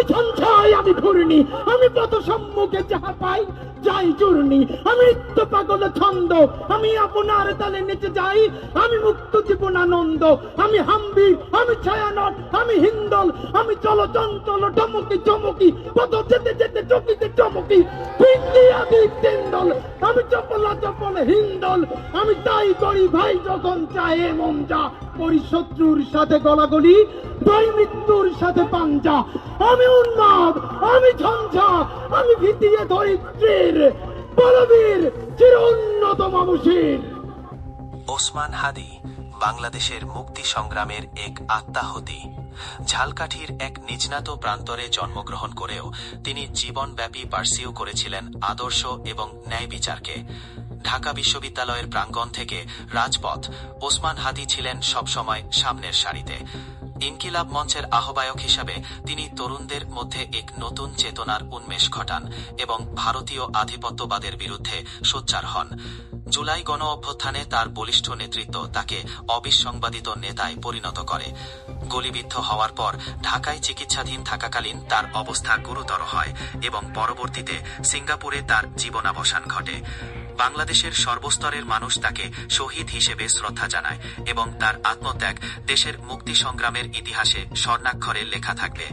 আমি ঝঞ্ঝাই আমি ঘূর্ণি, আমি পথ সম্মুখে যাহা পাই যাই চূর্ণি। আমি নিত্য পাগল ছন্দ, আমি আপনার তালে নেচে যাই, আমি মুক্ত জীবন আনন্দ আমি হাম্বি আমি ছায়ানট, আমি হিন্দল, আমি চলো চঞ্চল টমকি চমকি, পথ যেতে যেতে চকিতে চমকি। তিন্দল আমি চপলা চপল হিন্দল, আমি তাই করি ভাই যখন চাহে মন যা করি শত্রুর সাথে গলাগলি দুই মৃত্যুর সাথে পাঞ্জা। আমি উন্মাদ, আমি ঝঞ্ঝা, আমি ভিতিয়ে ধরিত্রীর, বলবীর, চির উন্নত মামুষীর ওসমান হাদি বাংলাদেশের মুক্তি সংগ্রামের এক আত্মাহতি। ঝালকাঠির এক নিজনাত প্রান্তরে জন্মগ্রহণ করেও তিনি জীবনব্যাপী পার্সিউ করেছিলেন আদর্শ এবং ন্যায় বিচারকে। ঢাকা বিশ্ববিদ্যালয়ের প্রাঙ্গণ থেকে রাজপথ ওসমান হাদি ছিলেন সবসময় সামনের সারিতে। ইনকিলাব মঞ্চের আহ্বায়ক হিসাবে তিনি তরুণদের মধ্যে এক নতুন চেতনার উন্মেষ ঘটান এবং ভারতীয় আধিপত্যবাদের বিরুদ্ধে সোচ্চার হন। জুলাই গণ অভ্যুত্থানে তার বলিষ্ঠ নেতৃত্ব তাকে অবিসংবাদিত নেতায় পরিণত করে। গুলিবিদ্ধ হওয়ার পর ঢাকায় চিকিৎসাধীন থাকাকালীন তার অবস্থা গুরুতর হয় এবং পরবর্তীতে সিঙ্গাপুরে তার জীবনাবসান ঘটে। বাংলাদেশের সর্বস্তরের মানুষ তাকে শহীদ হিসেবে শ্রদ্ধা জানায় এবং তার আত্মত্যাগ দেশের মুক্তি সংগ্রামের ইতিহাসে স্বর্ণাক্ষরে লেখা থাকবে।